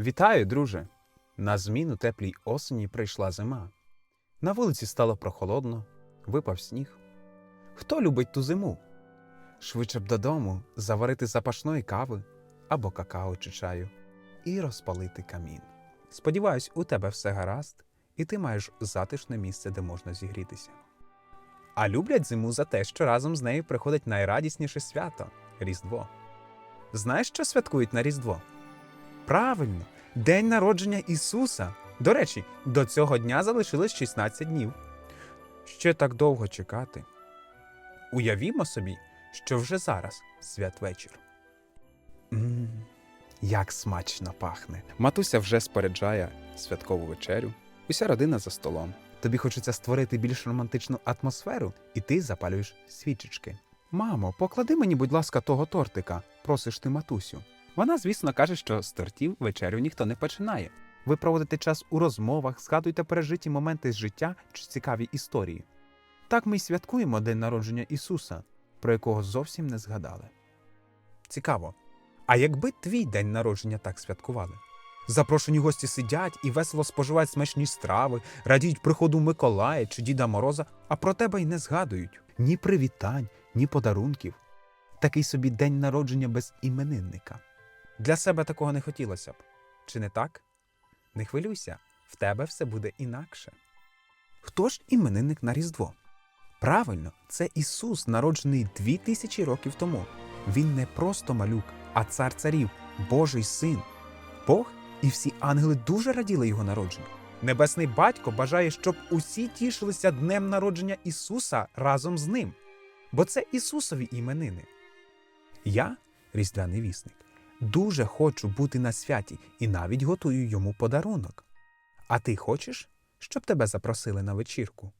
Вітаю, друже! На зміну теплій осені прийшла зима. На вулиці стало прохолодно, випав сніг. Хто любить ту зиму? Швидше б додому заварити запашної кави або какао чи чаю і розпалити камін. Сподіваюсь, у тебе все гаразд, і ти маєш затишне місце, де можна зігрітися. А люблять зиму за те, що разом з нею приходить найрадісніше свято Різдво. Знаєш, що святкують на Різдво? Правильно, день народження Ісуса. До речі, до цього дня залишилось 16 днів. Ще так довго чекати. Уявімо собі, що вже зараз святвечір. Мм, як смачно пахне. Матуся вже споряджає святкову вечерю. Уся родина за столом. Тобі хочеться створити більш романтичну атмосферу, і ти запалюєш свічечки. Мамо, поклади мені, будь ласка, того тортика, просиш ти матусю. Вона, звісно, каже, що з тортів вечерю ніхто не починає. Ви проводите час у розмовах, згадуєте пережиті моменти з життя чи цікаві історії. Так ми й святкуємо День народження Ісуса, про якого зовсім не згадали. Цікаво. А якби твій день народження так святкували? Запрошені гості сидять і весело споживають смачні страви, радіють приходу Миколая чи Діда Мороза, а про тебе й не згадують ні привітань, ні подарунків. Такий собі день народження без іменинника. Для себе такого не хотілося б. Чи не так? Не хвилюйся, в тебе все буде інакше. Хто ж іменинник на Різдво? Правильно, це Ісус, народжений дві тисячі років тому. Він не просто малюк, а цар царів, Божий син. Бог і всі ангели дуже раділи його народженню. Небесний батько бажає, щоб усі тішилися днем народження Ісуса разом з ним, бо це Ісусові іменини. Я, різдвяний вісник, дуже хочу бути на святі і навіть готую йому подарунок. А ти хочеш, щоб тебе запросили на вечірку?